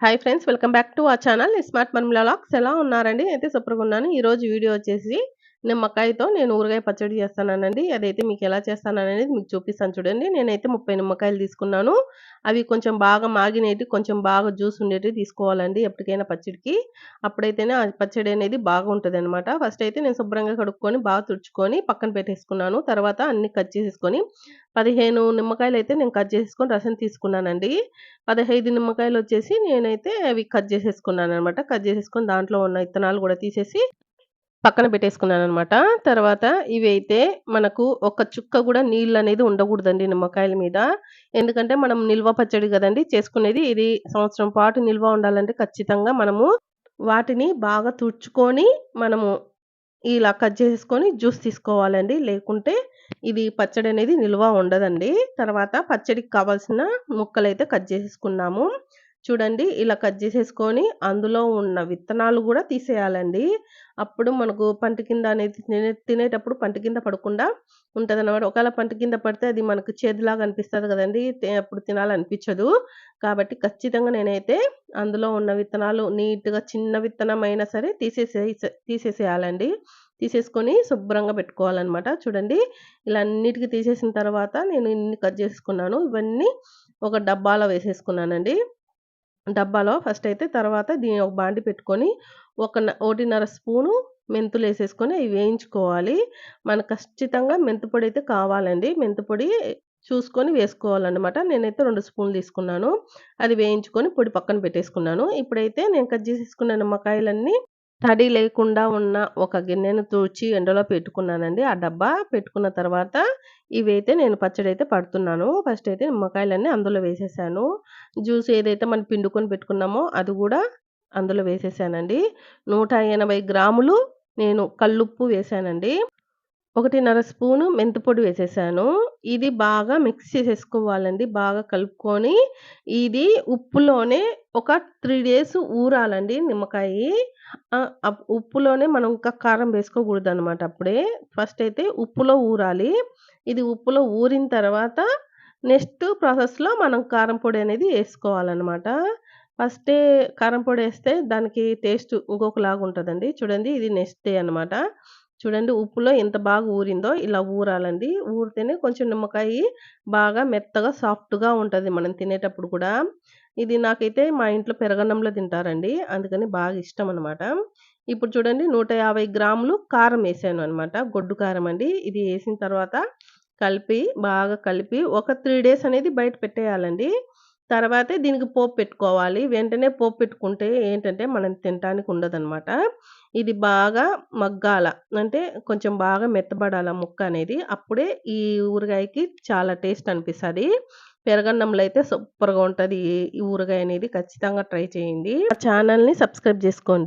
Hi friends welcome back to a channel smart మర్మిలా లాక్స్ ఎలా ఉన్నారండి? అయితే సూపర్గా ఉన్నాను. ఈరోజు వీడియో వచ్చేసి నిమ్మకాయతో నేను ఊరగాయ పచ్చడి చేస్తానండి అదైతే మీకు ఎలా చేస్తాననేది మీకు చూపిస్తాను చూడండి. నేనైతే ముప్పై నిమ్మకాయలు తీసుకున్నాను. అవి కొంచెం బాగా మాగినేటి కొంచెం బాగా జ్యూస్ ఉండేటివి తీసుకోవాలండి ఎప్పటికైనా పచ్చడికి. అప్పుడైతేనే ఆ పచ్చడి అనేది బాగా ఉంటుంది అనమాట ఫస్ట్ అయితే నేను శుభ్రంగా కడుక్కొని బాగా తుడుచుకొని పక్కన పెట్టేసుకున్నాను. తర్వాత అన్ని కట్ చేసేసుకొని పదిహేను నిమ్మకాయలు అయితే నేను కట్ చేసేసుకొని రసం తీసుకున్నానండి. పదహైదు నిమ్మకాయలు వచ్చేసి నేనైతే అవి కట్ చేసేసుకున్నాను అనమాట కట్ చేసేసుకొని దాంట్లో ఉన్న విత్తనాలు కూడా తీసేసి పక్కన పెట్టేసుకున్నాను అనమాట తర్వాత ఇవి అయితే మనకు ఒక చుక్క కూడా నీళ్ళు అనేది ఉండకూడదండి నిమ్మకాయల మీద. ఎందుకంటే మనం నిల్వ పచ్చడి కదండి చేసుకునేది ఇది సంవత్సరం పాటు నిల్వ ఉండాలంటే ఖచ్చితంగా మనము వాటిని బాగా తుడుచుకొని మనము ఇలా కట్ చేసుకొని జ్యూస్ తీసుకోవాలండి. లేకుంటే ఇది పచ్చడి అనేది నిల్వ ఉండదండి. తర్వాత పచ్చడికి కావాల్సిన ముక్కలు అయితే కట్ చేసేసుకున్నాము. చూడండి ఇలా కట్ చేసేసుకొని అందులో ఉన్న విత్తనాలు కూడా తీసేయాలండి. అప్పుడు మనకు పంట కింద అనేది తినేటప్పుడు పంట కింద పడకుండా ఉంటుంది అనమాట ఒకవేళ పంట కింద పడితే అది మనకు చేదులాగా అనిపిస్తుంది కదండి. అప్పుడు తినాలనిపించదు. కాబట్టి ఖచ్చితంగా నేనైతే అందులో ఉన్న విత్తనాలు నీట్గా చిన్న విత్తనం అయినా సరే తీసేసే తీసేసేయాలండి. తీసేసుకొని శుభ్రంగా పెట్టుకోవాలన్నమాట. చూడండి ఇలా అన్నిటికీ తీసేసిన తర్వాత నేను ఇన్ని కట్ చేసుకున్నాను ఇవన్నీ ఒక డబ్బాలో వేసేసుకున్నానండి. డబ్బాలో ఫస్ట్ అయితే తర్వాత దీని ఒక బాండి పెట్టుకొని ఒక ఒకటిన్నర స్పూను మెంతులు వేసేసుకొని అవి వేయించుకోవాలి. మనకు ఖచ్చితంగా మెంతిపొడి అయితే కావాలండి. మెంతిపొడి చూసుకొని వేసుకోవాలన్నమాట. నేనైతే రెండు స్పూన్లు తీసుకున్నాను. అది వేయించుకొని పొడి పక్కన పెట్టేసుకున్నాను. ఇప్పుడైతే నేను కట్ చేసేసుకున్న నిమ్మకాయలన్నీ తడి లేకుండా ఉన్న ఒక గిన్నెను తూచి ఎండలో పెట్టుకున్నానండి. ఆ డబ్బా పెట్టుకున్న తర్వాత ఇవైతే నేను పచ్చడి అయితే పడుతున్నాను. ఫస్ట్ అయితే నిమ్మకాయలన్నీ అందులో వేసేసాను. జ్యూస్ ఏదైతే మనం పిండుకొని పెట్టుకున్నామో అది కూడా అందులో వేసేసానండి. నూట ఎనభై గ్రాములు నేను కల్లుప్పు వేసానండి. ఒకటిన్నర స్పూను మెంతిపొడి వేసేసాను. ఇది బాగా మిక్స్ చేసేసుకోవాలండి. బాగా కలుపుకొని ఇది ఉప్పులోనే ఒక త్రీ డేస్ ఊరాలండి నిమ్మకాయ. ఉప్పులోనే మనం ఇంకా కారం వేసుకోకూడదు అనమాట అప్పుడే. ఫస్ట్ అయితే ఉప్పులో ఊరాలి. ఇది ఉప్పులో ఊరిన తర్వాత నెక్స్ట్ ప్రాసెస్లో మనం కారం పొడి అనేది వేసుకోవాలన్నమాట. ఫస్టే కారం పొడి వేస్తే దానికి టేస్ట్ ఇంకొకలాగా ఉంటుందండి చూడండి ఇది నెక్స్ట్ డే అనమాట చూడండి ఉప్పులో ఎంత బాగా ఊరిందో ఇలా ఊరాలండి. ఊరితేనే కొంచెం నిమ్మకాయ బాగా మెత్తగా సాఫ్ట్గా ఉంటుంది మనం తినేటప్పుడు కూడా. ఇది నాకైతే మా ఇంట్లో పెరగన్నంలో తింటారండి. అందుకని బాగా ఇష్టం అనమాట ఇప్పుడు చూడండి నూట యాభై గ్రాములు కారం వేసాను అనమాట గొడ్డు కారం అండి. ఇది వేసిన తర్వాత కలిపి బాగా కలిపి ఒక త్రీ డేస్ అనేది బయట పెట్టేయాలండి. తర్వాతే దీనికి పోపు పెట్టుకోవాలి. వెంటనే పోపు పెట్టుకుంటే ఏంటంటే మనం తినటానికి ఉండదనమాట ఇది బాగా మగ్గాల. అంటే కొంచెం బాగా మెత్తబడాల ముక్క అనేది. అప్పుడే ఈ ఊరగాయకి చాలా టేస్ట్ అనిపిస్తుంది. పెరగన్నంలో అయితే సూపర్గా ఉంటుంది. ఈ ఊరగాయ అనేది ఖచ్చితంగా ట్రై చేయండి. ఛానల్ని సబ్స్క్రైబ్ చేసుకోండి.